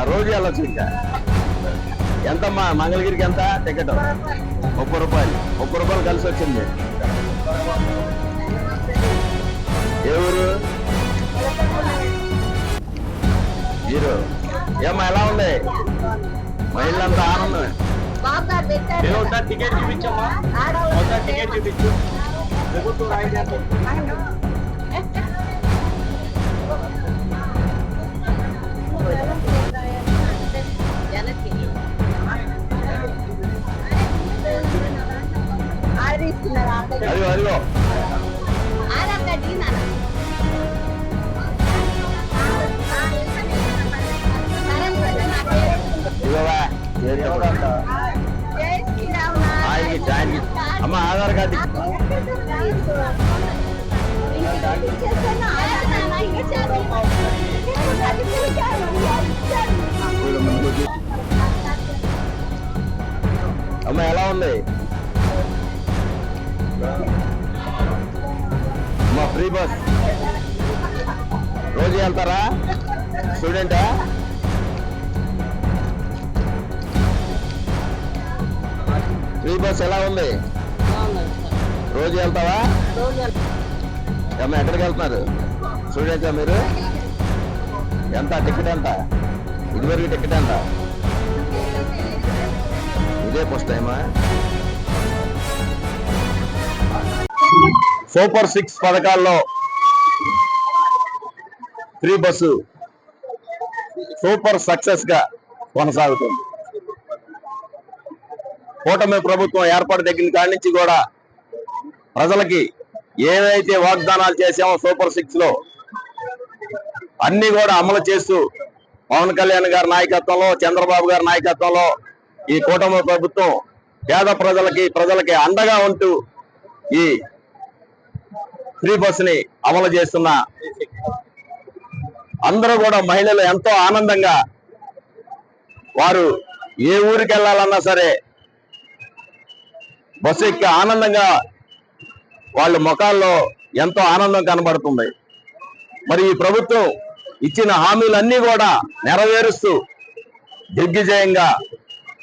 ఆ రోజు వెళ్ళొచ్చు ఇంకా ఎంతమ్మా మంగళగిరికి ఎంత? టికెట్? ముప్పై రూపాయలు. ముప్పై రూపాయలు కలిసి వచ్చింది. ఏ ఊరు? హీరో ఏమ్మా ఎలా ఉంది? మహిళలంతా ఆనందమే. టికెట్ చూపించమ్మా. టికెట్ చూపించు. అదిగో అదిగో. అమ్మ ఆధార్ కార్డు అమ్మ ఎలా ఉంది? వెళ్తారా? స్టూడెంటా? ఫ్రీ బస్ ఎలా ఉంది? రోజు వెళ్తావా? అమ్మ ఎక్కడికి వెళ్తున్నారు? స్టూడెంట్సా మీరు? ఎంత? టికెట్ ఎంత? ఇదివరకు టికెట్ ఎంత? ఇదే ఫస్ట్ టైమా? సూపర్ సిక్స్ పథకాల్లో ఫ్రీ బస్సు సూపర్ సక్సెస్గా కొనసాగుతుంది. కూటమి ప్రభుత్వం ఏర్పాటు దగ్గర కాడి నుంచి కూడా ప్రజలకి ఏవైతే వాగ్దానాలు చేసామో సూపర్ సిక్స్లో అన్ని కూడా అమలు చేస్తూ పవన్ కళ్యాణ్ గారి నాయకత్వంలో చంద్రబాబు గారి నాయకత్వంలో ఈ కూటమి ప్రభుత్వం పేద ప్రజలకి ప్రజలకి అండగా ఉంటూ ఈ ఫ్రీ బస్సుని అమలు చేస్తున్న అందరూ కూడా మహిళలు ఎంతో ఆనందంగా వారు ఏ ఊరికి వెళ్ళాలన్నా సరే బస్సు ఎక్కి ఆనందంగా వాళ్ళ ముఖాల్లో ఎంతో ఆనందం కనబడుతుంది. మరి ఈ ప్రభుత్వం ఇచ్చిన హామీలన్నీ కూడా నెరవేరుస్తూ దిగ్విజయంగా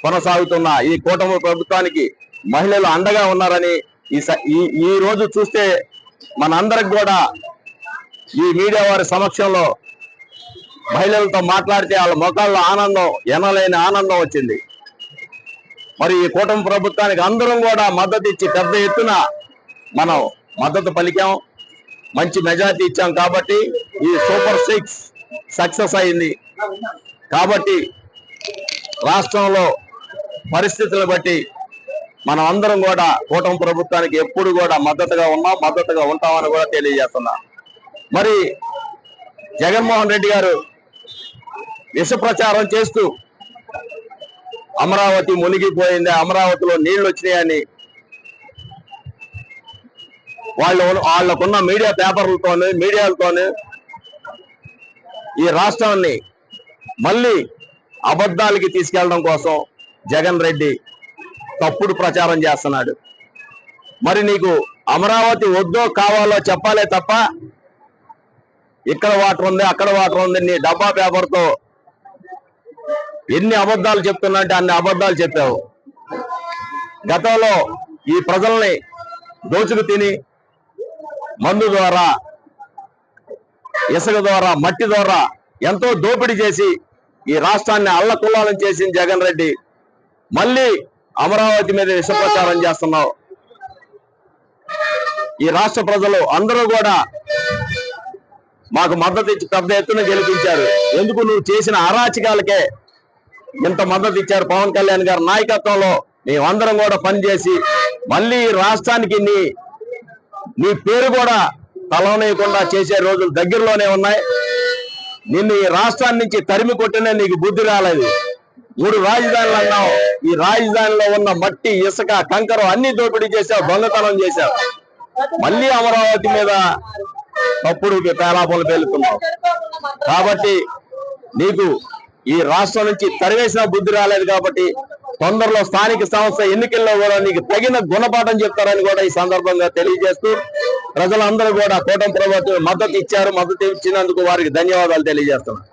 కొనసాగుతున్న ఈ కూటమి ప్రభుత్వానికి మహిళలు అండగా ఉన్నారని ఈ స- ఈ- ఈ రోజు చూస్తే మనందరికి కూడా ఈ మీడియా వారి సమక్షంలో మహిళలతో మాట్లాడితే వాళ్ళ ముఖాల్లో ఆనందం ఎనలేని ఆనందం వచ్చింది. మరి ఈ కూటమి ప్రభుత్వానికి అందరం కూడా మద్దతు ఇచ్చి పెద్ద ఎత్తున మనం మద్దతు పలికాం. మంచి మెజార్టీ ఇచ్చాం కాబట్టి ఈ సూపర్ సిక్స్ సక్సెస్ అయింది. కాబట్టి రాష్ట్రంలో పరిస్థితులను బట్టి మనం అందరం కూడా కూటమి ప్రభుత్వానికి ఎప్పుడు కూడా మద్దతుగా ఉన్నాం మద్దతుగా ఉంటామని కూడా తెలియజేస్తున్నా. మరి జగన్మోహన్ రెడ్డి గారు విష ప్రచారం చేస్తూ అమరావతి మునిగిపోయింది. అమరావతిలో నీళ్ళు వచ్చినాయని వాళ్ళు వాళ్ళకున్న మీడియా పేపర్లతోని మీడియాలతోనే ఈ రాష్ట్రాన్ని మళ్ళీ అబద్ధాలకి తీసుకెళ్ళడం కోసం జగన్ రెడ్డి తప్పుడు ప్రచారం చేస్తున్నాడు. మరి నీకు అమరావతి వద్దో కావాలో చెప్పాలే తప్ప ఇక్కడ వాటర్ ఉంది అక్కడ వాటర్ ఉంది నీ డబ్బా పేపర్తో ఎన్ని అబద్ధాలు చెప్తున్నా అంటే అన్ని అబద్ధాలు చెప్పావు. గతంలో ఈ ప్రజల్ని దోచుకు తిని మందు ద్వారా ఇసుక ద్వారా మట్టి ద్వారా ఎంతో దోపిడీ చేసి ఈ రాష్ట్రాన్ని అల్లకుల్లాలం చేసిన జగన్ రెడ్డి. మళ్ళీ అమరావతి మీద విషప్రచారం చేస్తున్నావు. ఈ రాష్ట్ర ప్రజలు అందరూ కూడా మాకు మద్దతు ఇచ్చి పెద్ద ఎత్తున గెలిపించారు. ఎందుకు? నువ్వు చేసిన అరాచకాలకే ఇంత మద్దతు ఇచ్చారు పవన్ కళ్యాణ్ గారి నాయకత్వంలో. మేమందరం కూడా పనిచేసి మళ్ళీ ఈ రాష్ట్రానికి నీ నీ పేరు కూడా తలవనేయకుండా చేసే రోజులు దగ్గరలోనే ఉన్నాయి. నిన్ను ఈ రాష్ట్రాన్ని నుంచి తరిమి కొట్టినా నీకు బుద్ధి రాలేదు. మూడు రాజధానులు అన్నావు. ఈ రాజధానిలో ఉన్న మట్టి ఇసుక కంకరం అన్ని దోపిడీ చేశావు దొంగతనం చేశావు. మళ్ళీ అమరావతి మీద తప్పుడు పేలాపలు పేలుతున్నావు. కాబట్టి నీకు ఈ రాష్ట్రం నుంచి తరివేసిన బుద్ధి రాలేదు కాబట్టి తొందరలో స్థానిక సంస్థ ఎన్నికల్లో కూడా నీకు తగిన గుణపాఠం చెప్తారని కూడా ఈ సందర్భంగా తెలియజేస్తూ ప్రజలందరూ కూడా కూటమి ప్రభుత్వం మద్దతు ఇచ్చారు మద్దతు ఇచ్చినందుకు వారికి ధన్యవాదాలు తెలియజేస్తున్నారు